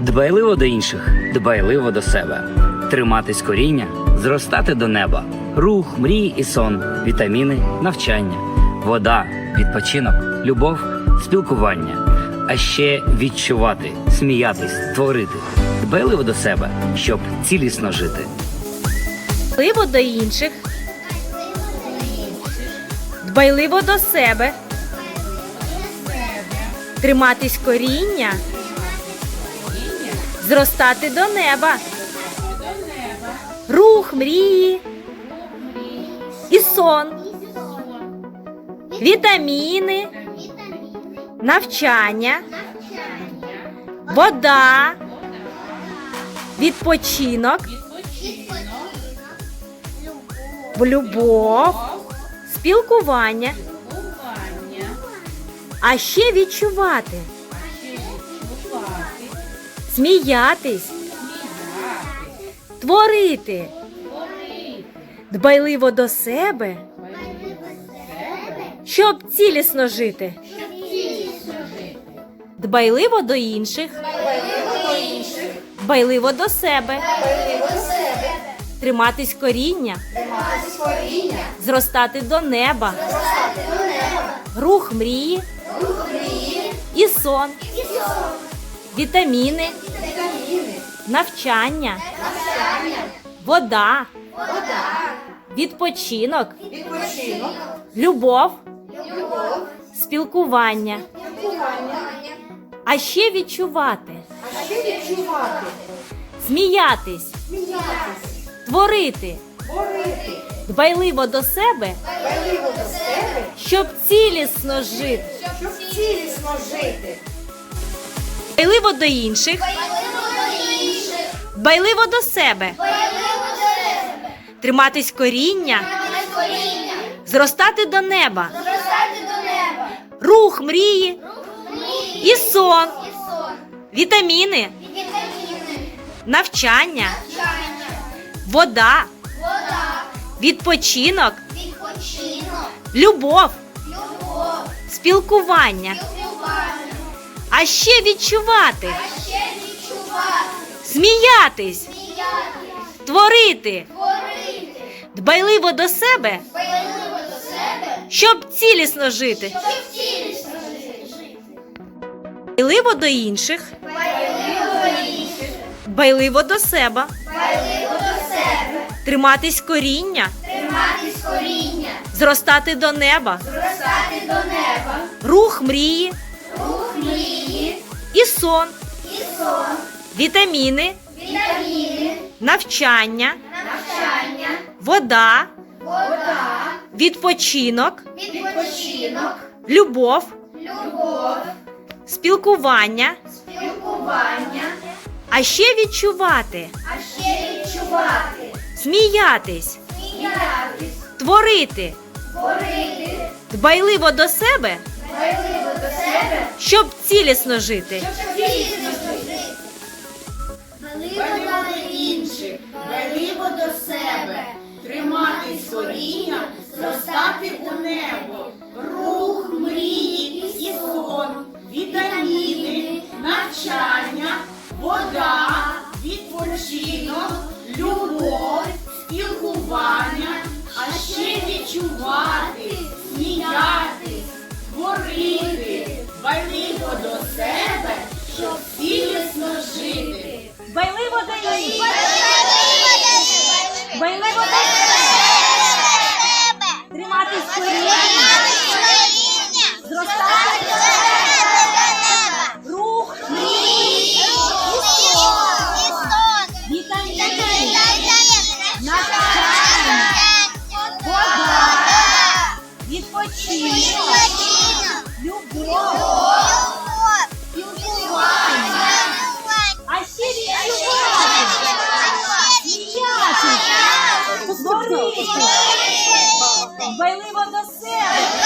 Дбайливо до інших, дбайливо до себе. Триматись коріння, зростати до неба. Рух, мрії і сон, вітаміни, навчання, вода, відпочинок, любов, спілкування. А ще відчувати, сміятись, творити. Дбайливо до себе, щоб цілісно жити. Дбайливо до інших. Дбайливо до себе. Триматись коріння. Зростати до неба. Рух, мрії. І сон. Вітаміни. Навчання. Вода. Відпочинок. Любов, спілкування, а ще відчувати, сміятись, творити, дбайливо до себе, щоб цілісно жити, дбайливо до інших, дбайливо до себе, триматись коріння. Зростати до неба. Рух мрії. І сон. Вітаміни. Навчання. Вода. Відпочинок. Любов. Спілкування. А ще відчувати. а ще відчувати. Сміятись. Творити. Дбайливо до себе, Щоб цілісно жити. щоб цілісно жити. Дбайливо до інших, дбайливо до себе, триматись коріння, зростати до неба, рух мрії. І сон, вітаміни, навчання, вода, відпочинок, любов, спілкування, а ще відчувати, сміятись, творити, дбайливо до себе, щоб цілісно жити. Дбайливо до інших, дбайливо до себе, триматись коріння, Триматись коріння, зростати до неба, зростати до неба, рух мрії сон, і сон, вітаміни, вітаміни, навчання, навчання, вода, вода, відпочинок, відпочинок, любов, любов, спілкування, спілкування, а ще відчувати, а ще відчувати, сміятись, сміятись, творити, творити, дбайливо до себе, дбайливо до себе, щоб цілісно жити. цілісно до інших, дбайливо до себе, триматись коріння, зростати у небо, рух, мрії і сон, вітаміни, навчання, вода, відпочинок, любов, спілкування, а ще відчувати, сміятись, дбайливо до себе, щоб цілісно жити. Байливо до Байливо дбайливо дбайливо до себе,